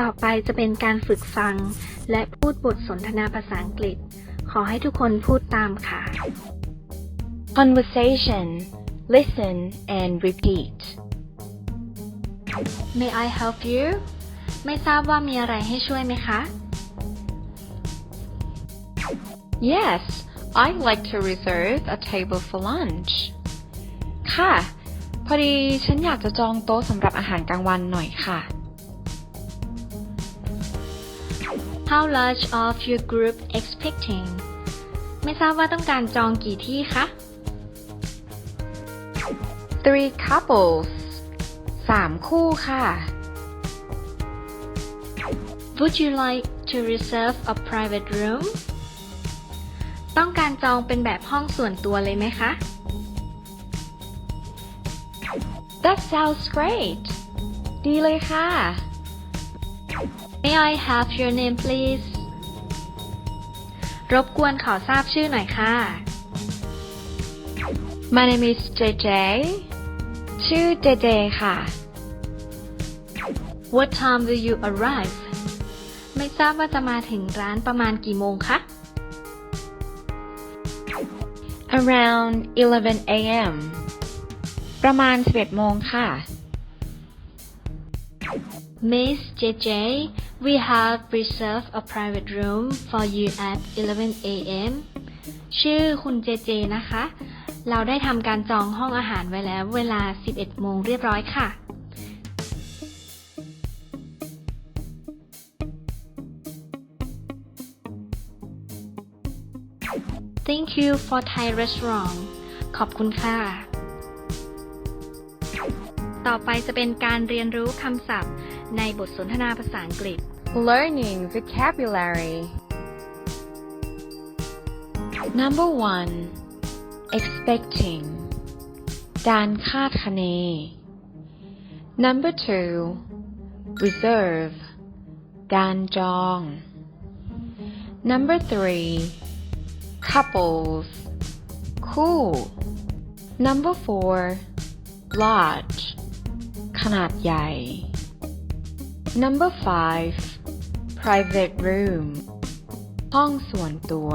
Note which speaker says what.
Speaker 1: ต่อไปจะเป็นการฝึกฟัง และพูดบทสนทนาภาษาอังกฤษ ขอให้ทุกคนพูดตามค่ะ
Speaker 2: Conversation. Listen and repeat.
Speaker 1: May I help you ไม่ทราบว่ามีอะไรให้ช่วยไหมคะ
Speaker 2: Yes, I'd like to reserve a table for lunch. ค่ะ พอดีฉันอยากจะจองโต๊ะสำหรับอาหารกลางวันหน่อยค่ะ
Speaker 1: How large of your group expecting ไม่ทราบว่าต้องการจองกี่ที่คะ
Speaker 2: Three couples. สามคู่ค่ะ
Speaker 1: Would you like to reserve a private room ต้องการจองเป็นแบบห้องส่วนตัวเลยไหมคะ
Speaker 2: That sounds great. ดีเลยค่ะ
Speaker 1: May I have your name please รบกวนขอทราบชื่อหน่อยค่ะ
Speaker 2: My name is JJ ชื่อ JJ ค่ะ
Speaker 1: What time will you arrive ไม่ทราบว่าจะมาถึงร้านประมาณกี่โมงคะ
Speaker 2: Around 11 a.m. ประมาณ 11 โมงค่ะ
Speaker 1: Miss JJ we have reserved a private room for you at 11 a.m. ชื่อคุณ JJ นะคะ เราได้ทำการจองห้องอาหารไว้แล้วเวลา 11 โมงเรียบร้อยค่ะ Thank you for Thai restaurant ขอบคุณค่ะ ต่อไปจะเป็นการเรียนรู้คำศัพท์ ในบทสนทนาภาษาอังกฤษ
Speaker 2: Learning vocabulary. Number one, expecting. การคาดคะเน Number two, reserve. การจอง Number three, couples. คู่ Number four, large. ขนาดใหญ่ Number 5 private room ห้องส่วนตัว